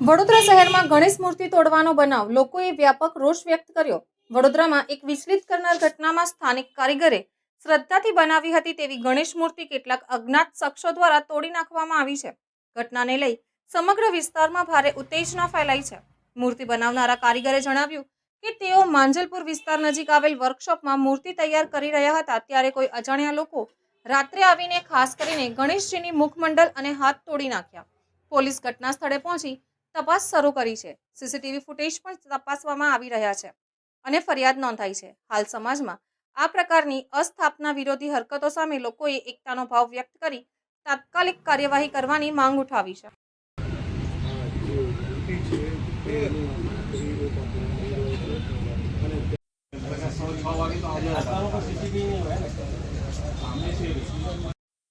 વડોદરા શહેરમાં ગણેશ મૂર્તિ તોડવાનો બનાવ. લોકોએ વ્યાપક રોષ વ્યક્ત કર્યો. વડોદરામાં એક વિચલિત કરનાર ઘટનામાં સ્થાનિક કારીગરે શ્રદ્ધાથી બનાવી હતી તેવી ગણેશ મૂર્તિ કેટલાક અજ્ઞાત શખ્સો દ્વારા તોડી નાખવામાં આવી છે. ઘટનાને લઈ સમગ્ર વિસ્તારમાં ભારે ઉત્તેજના ફેલાઈ છે. મૂર્તિ બનાવનારા કારીગરે જણાવ્યું કે તેઓ માંજલપુર વિસ્તાર નજીક આવેલ વર્કશોપમાં મૂર્તિ તૈયાર કરી રહ્યા હતા ત્યારે કોઈ અજાણ્યા લોકો રાત્રે આવીને ખાસ કરીને ગણેશજીની મુખમંડળ અને હાથ તોડી નાખ્યા. પોલીસ ઘટના સ્થળે પહોંચી તપાસ શરૂ કરી છે. સીસીટીવી ફૂટેજ પણ તપાસવામાં આવી રહ્યા છે અને ફરિયાદ નોંધાઈ છે. હાલ સમાજમાં આ પ્રકારની અસ્થાપના વિરોધી હરકતો સામે લોકોએ એકતાનો ભાવ વ્યક્ત કરી તાત્કાલિક કાર્યવાહી કરવાની માંગ ઉઠાવી છે.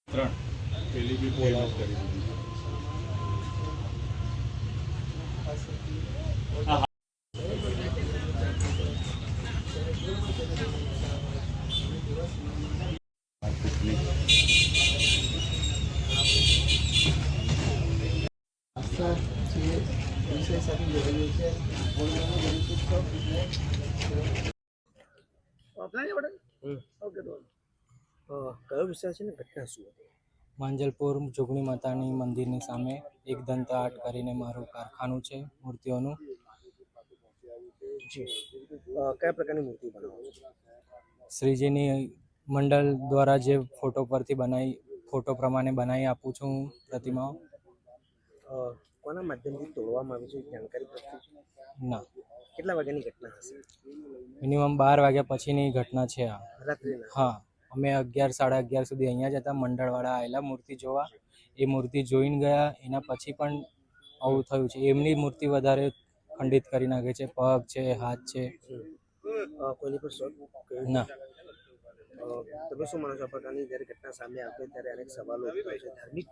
ત્રણ. પેલી બી ફેલ આઉટ કરી દીધી અ, કયો વિષય છે ને ઘટના શું હતી માંજલપુર જોગણી માતાની મંદિરની સામે એક દંત આર્ટ કરીને મારું કારખાનું છે મૂર્તિઓનું. જી. કયા પ્રકારની મૂર્તિ બનાવો શ્રીજીની મંડળ દ્વારા જે ફોટો પરથી બનાવી ફોટો પ્રમાણે બનાવી આપું છું પ્રતિમાઓ. કોના માધ્યમથી તોડવામાં આવી છે જાણકારી પ્રાપ્ત છે? ના. કેટલા વાગ્યાની ઘટના હશે? મિનિમમ બાર વાગ્યા પછીની ઘટના છે આ. રાત્રિના? હા. અમે અગિયાર સાડા અગિયાર સુધી અહીંયા જ હતા મંડળવાળા આવેલા મૂર્તિ જોવા. એ મૂર્તિ જોઈને ગયા એના પછી પણ આવું થયું છે. એમની મૂર્તિ વધારે ખંડિત કરી નાખે છે પગ છે હાથ છે. કોઈની પર શોધ ના. તમે શું માનો છો આ પ્રકારની જ્યારે ઘટના સામે આવે ત્યારે અનેક સવાલો ઉઠાય છે ધાર્મિક?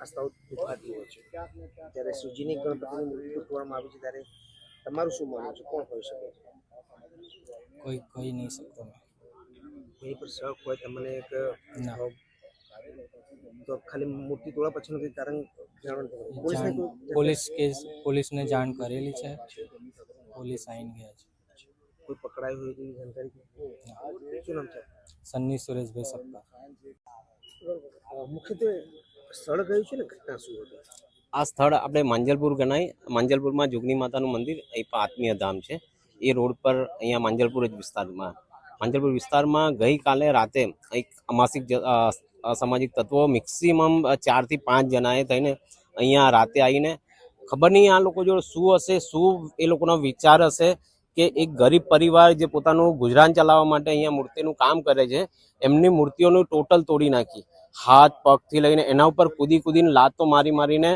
આસ્થાઓ દુખાતી હોય છે. ત્યારે સુજીની ગણપતિની મૃત્યુ તોડવામાં આવી છે ત્યારે તમારું શું માનવું છે? કોણ હોઈ શકે છે? કોઈ કહી નહીં શકતો કોઈ પર શક હોય તમને એક તો ખાલી મૂર્તિ તોડા પછીનું કંઈ કારણ પોલીસ કેસ પોલીસને જાણ કરેલી છે. પોલીસ આવીને ગયા છે. કોઈ પકડાયું હોય તેવી જાણકારી? શું નામ છે? સન્ની સુરેશભાઈ સપ્પા આ સ્થળ આપણે માંજલપુર ગણાય. માંજલપુરમાં જુગની માતાનું મંદિર એ આત્મીય ધામ છે. એ રોડ પર અહીંયા માંજલપુર જ વિસ્તારમાં. માંજલપુર વિસ્તારમાં ગઈકાલે રાતે એક અમાસિક સામાજિક તત્વો મેક્સિમમ ચારથી પાંચ જણાએ થઈને અહીંયા રાતે આવીને ખબર નહીં આ લોકો જો શું હશે, શું એ લોકોનો વિચાર હશે કે એક ગરીબ પરિવાર જે પોતાનું ગુજરાન ચલાવવા માટે અહીંયા મૂર્તિનું કામ કરે છે, એમની મૂર્તિઓનું ટોટલ તોડી નાખી. હાથ પગથી લઈને એના ઉપર કૂદી કૂદીને લાતો મારી મારીને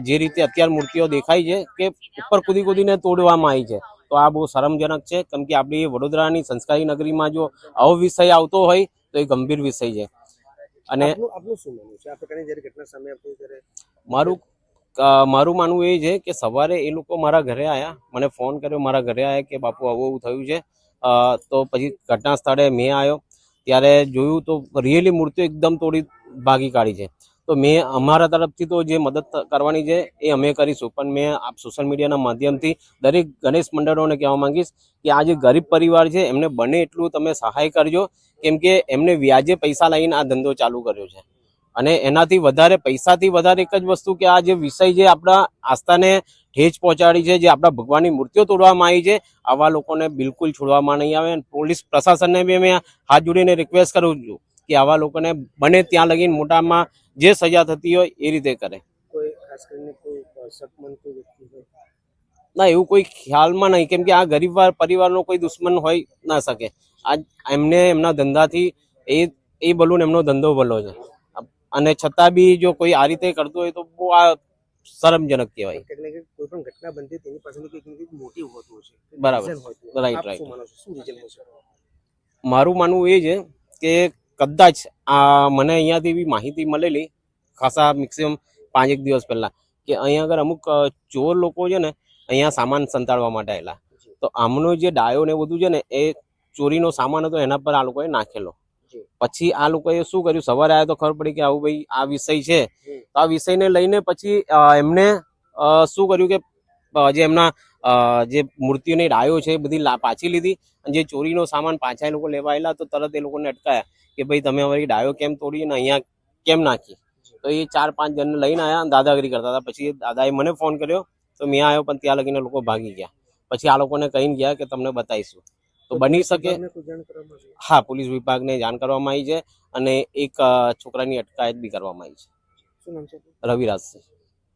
જે રીતે અત્યારે મૂર્તિઓ દેખાય છે કે ઉપર કૂદી કૂદીને તોડવામાં આવી છે. તો આ બહુ શરમજનક છે. કેમ કે આપણી વડોદરાની સંસ્કારી નગરીમાં જો આવો વિષય આવતો હોય તો એ ગંભીર વિષય છે. અને મારું મારું માનવું એ છે કે સવારે એ લોકો મારા ઘરે આવ્યા મને ફોન કર્યો મારા ઘરે આવ્યા કે બાપુ આવું આવું થયું છે. તો પછી ઘટના સ્થળે મેં આવ્યો ત્યારે જોયું તો રિયલી મૂર્તિઓ એકદમ તોડી ભાગી કાઢી છે. તો મેં અમારા તરફથી તો જે મદદ કરવાની છે એ અમે કરીશું. પણ મેં આપ સોશિયલ મીડિયાના માધ્યમથી દરેક ગણેશ મંડળોને કહેવા માંગીશ કે આ જે ગરીબ પરિવાર છે, એમને બને એટલું તમે સહાય કરજો. કેમ કે એમને વ્યાજે પૈસા લઈને આ ધંધો ચાલુ કર્યો છે. અને એનાથી વધારે, પૈસાથી વધારે એક જ વસ્તુ કે આ જે વિષય જે આપણા આસ્થાને ઠેચ પહોંચાડી છે જે આપણા ભગવાનની મૂર્તિઓ તોડવામાં આવી છે. આવા લોકોને બિલકુલ છોડવામાં નહીં આવે પોલીસ પ્રશાસનને બી અમે હાથ જોડીને રિક્વેસ્ટ કરું છું કે આવા લોકોને બને ત્યાં લગીને મોટામાં જે સજા થતી હોય એ રીતે કરે. ના એવું કોઈ ખ્યાલમાં નહીં. કેમ કે આ ગરીબ વાર- પરિવારનો કોઈ દુશ્મન હોય ના શકે. આ એમને એમના ધંધાથી એ એ ભલું એમનો ધંધો ભલો છે. અને છતાં બી જો કોઈ આ રીતે કરતું હોય તો બહુ આ શરમજનક કહેવાય. કોઈ પણ ઘટના બનતી તેની પાછળ કંઈક મોટિવ હોતું હશે બરાબર. રાઈટ છો? હશે મારું માનવું એ છે કે કદાચ આ મને અહીંયાથી એવી માહિતી મળેલી ખાસા મેક્સિમમ પાંચેક દિવસ પહેલા કે અહીંયા આગળ અમુક ચોર લોકો છે ને અહીંયા સામાન સંતાડવા માટે આવેલા તો આમનો જે ડાયો ને બધું છે ને એ ચોરીનો સામાન હતો એના પર આ લોકોએ નાખેલો. પછી આ લોકોએ શું કર્યું? સવારે આવ્યા તો ખબર પડી કે આવું ભાઈ આ વિષય છે. તો આ વિષયને લઈને પછી એમને શું કર્યું કે જે એમના જે મૂર્તિઓની ડાયો છે એ બધી પાછી લીધી અને જે ચોરીનો સામાન પાછા એ લોકો લેવા આવેલા તો તરત એ લોકોને અટકાયા કે ભાઈ તમે અમારી ડાયો કેમ તોડી અને અહીંયા કેમ નાખી? તો એ ચાર પાંચ જણને લઈને આવ્યા અને દાદાગીરી કરતા હતા. પછી દાદાએ મને ફોન કર્યો તો મેં આવ્યો પણ ત્યાં લગીને લોકો ભાગી ગયા. પછી આ લોકોને કહીને ગયા કે તમને બતાવીશું. તો બની શકે? હા પોલીસ વિભાગને જાણ કરવામાં આવી છે અને એક છોકરાની અટકાયત બી કરવામાં આવી છે? રવિરાજસિંહ.